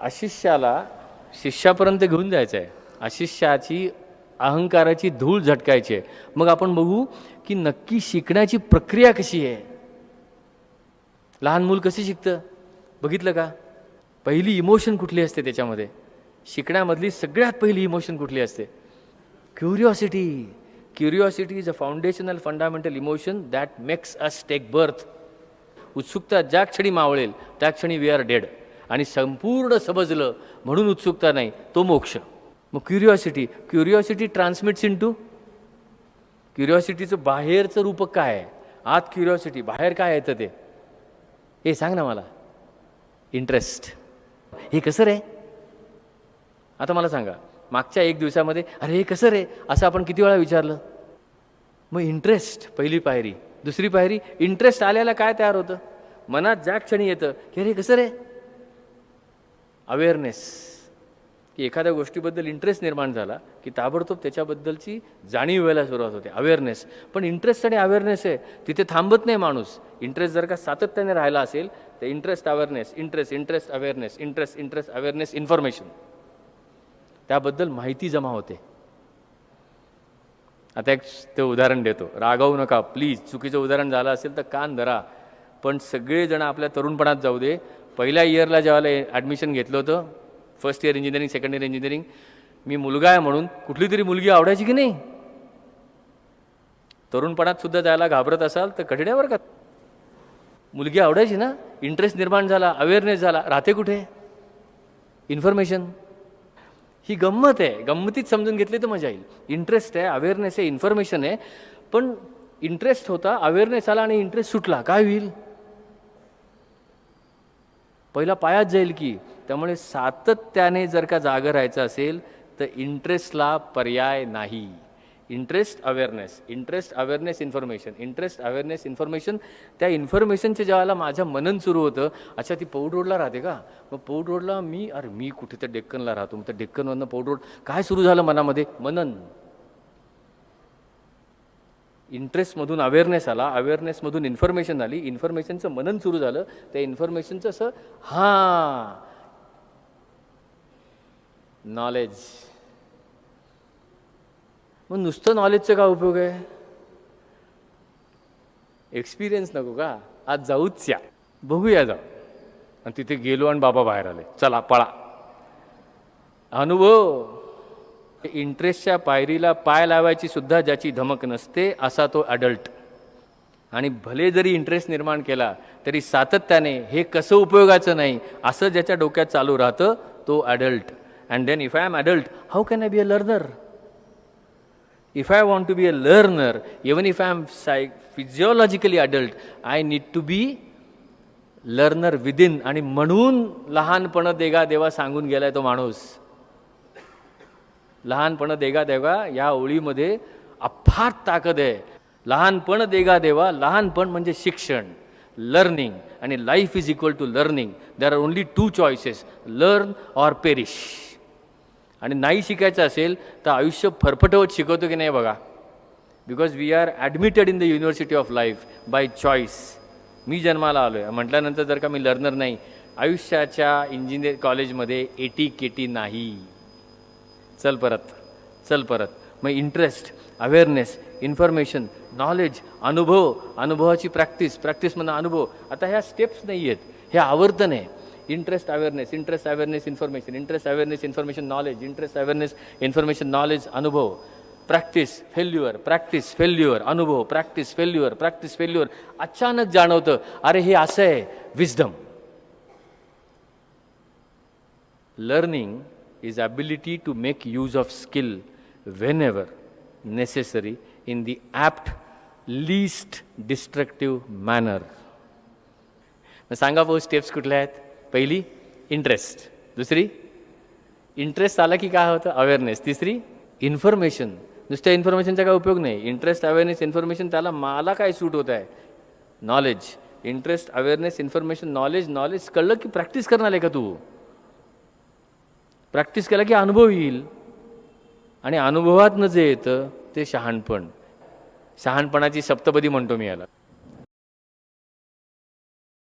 अशिष्याला शिष्यापर्यंत घेऊन जायचं आहे अशिष्याची अहंकाराची धूळ झटकायची आहे. मग आपण बघू की नक्की शिकण्याची प्रक्रिया कशी आहे. लहान मूल कसे शिकतं? बघितलं का? पहिली इमोशन कुठली असते त्याच्यामध्ये? शिकण्यामधली सगळ्यात पहिली इमोशन कुठली असते? Curiosity. Curiosity is a foundational fundamental emotion that makes us take birth. उत्सुकता ज्या क्षणी मावळेल त्या क्षणी वी आर डेड. आणि संपूर्ण समजलं म्हणून उत्सुकता नाही तो मोक्ष. मग curiosity curiosity transmits into क्युरिओसिटीचं बाहेरचं रूपक काय आहे? आत क्युरिओसिटी बाहेर काय येतं ते? हे सांग ना मला. इंटरेस्ट हे कसं रे? आता मला सांगा. मागच्या एक दिवसामध्ये अरे हे कसं रे? असं आपण किती वेळा विचारलं? मग इंटरेस्ट पहिली पायरी. दुसरी पायरी इंटरेस्ट आल्याला काय तयार होतं? मनात ज्या क्षणी येतं की अरे कसं रे? अवेअरनेस की एखाद्या गोष्टीबद्दल इंटरेस्ट निर्माण झाला की ताबडतोब त्याच्याबद्दलची जाणीव व्हायला सुरुवात होते. अवेअरनेस पण इंटरेस्ट आणि अवेअरनेस आहे तिथे थांबत नाही माणूस. इंटरेस्ट जर का सातत्याने राहिला असेल तर interest awareness interest interest awareness interest interest awareness information त्याबद्दल माहिती जमा होते. आता एक ते उदाहरण देतो. रागावू नका प्लीज चुकीचं उदाहरण झालं असेल तर कान धरा. पण सगळेजण आपल्या तरुणपणात जाऊ दे. पहिल्या इयरला ज्यावेळेला ॲडमिशन घेतलं होतं first year engineering second year engineering मी मुलगा आहे म्हणून कुठली तरी मुलगी आवडायची की नाही? तरुणपणात सुद्धा जायला घाबरत असाल तर कठीण का? मुलगी आवडायची ना? इंटरेस्ट निर्माण झाला अवेअरनेस झाला. राहते कुठे? इन्फॉर्मेशन ही गंमत आहे. गंमतीत समजून घेतली तर मजा येईल. इंटरेस्ट आहे अवेअरनेस आहे इन्फॉर्मेशन आहे. पण इंटरेस्ट होता अवेअरनेस आला आणि इंटरेस्ट सुटला. काय होईल? पहिला पायात जाईल की त्यामुळे सातत्याने जर का जागं राहायचं असेल तर इंटरेस्टला पर्याय नाही. Interest awareness interest awareness information interest awareness information त्या इन्फॉर्मेशनच्या ज्यावेळेला माझं मनन सुरू होतं अच्छा ती पौड रोडला राहते का? मग पौड रोडला मी अरे मी कुठे तर डेक्कनला राहतो? मग त्या डेक्कनवरनं पौड रोड काय सुरू झालं मनामध्ये? मनन. इंटरेस्टमधून अवेअरनेस आला. अवेअरनेसमधून इन्फॉर्मेशन आली. इन्फॉर्मेशनचं मनन सुरू झालं. त्या इन्फॉर्मेशनचं असं हां नॉलेज मग नुसतं नॉलेजचं काय उपयोग आहे? एक्सपिरियन्स नको का? आज जाऊच या. बघूया जाऊ. आणि तिथे गेलो आणि बाबा बाहेर आले. चला पळा. अनुभव. इंटरेस्टच्या पायरीला पाय लावायची सुद्धा ज्याची धमक नसते असा तो अडल्ट आणि भले जरी इंटरेस्ट निर्माण केला तरी सातत्याने हे कसं उपयोगाचं नाही असं ज्याच्या डोक्यात चालू राहतं तो adult and then if I am adult how can I be a learner if I want to be a learner even if I am say physiologically adult I need to be learner within आणि म्हणून लहानपण देगा देवा सांगून गेलाय तो माणूस. लहानपण देगा देवा या ओळीमध्ये अफाट ताकद आहे. लहानपण देगा देवा लहानपण म्हणजे शिक्षण लर्निंग आणि life is equal to learning there are only two choices learn or perish आणि नाही शिकायचं असेल तर आयुष्य फरफटवत शिकवतो की नाही बघा. Because we are admitted in the university of life by choice मी जन्माला आलो आहे म्हटल्यानंतर जर का मी लर्नर नाही आयुष्याच्या इंजिनिअर कॉलेजमध्ये एटी केटी नाही. चल परत चल परत. मग इंटरेस्ट अवेअरनेस इन्फॉर्मेशन नॉलेज अनुभव अनुभवाची प्रॅक्टिस प्रॅक्टिस म्हणा अनुभव. आता ह्या स्टेप्स नाही आहेत हे आवर्तन आहे. Interest awareness interest awareness information interest awareness information knowledge interest awareness information knowledge अनुभव. प्रॅक्टिस फेल्युअर प्रॅक्टिस फेल्युअर अनुभव प्रॅक्टिस फेल्युअर प्रॅक्टिस फेल्युअर अचानक जाणवतं अरे हे असं आहे wisdom learning is ability to make use of skill whenever necessary in the apt least destructive manner. मग सांगा भाऊ स्टेप्स कुठल्या आहेत? पहिली इंटरेस्ट दुसरी इंटरेस्ट आला की काय होतं? अवेअरनेस तिसरी इन्फॉर्मेशन नुसत्या इन्फॉर्मेशनचा काय उपयोग नाही. इंटरेस्ट अवेअरनेस इन्फॉर्मेशन त्याला मला काय सूट होत आहे? Knowledge interest awareness information knowledge knowledge कळलं की प्रॅक्टिस करणार आहे का तू? प्रॅक्टिस केला की अनुभव येईल. आणि अनुभवातनं जे येतं ते शहाणपण. शहाणपणाची सप्तपदी म्हणतो मी याला.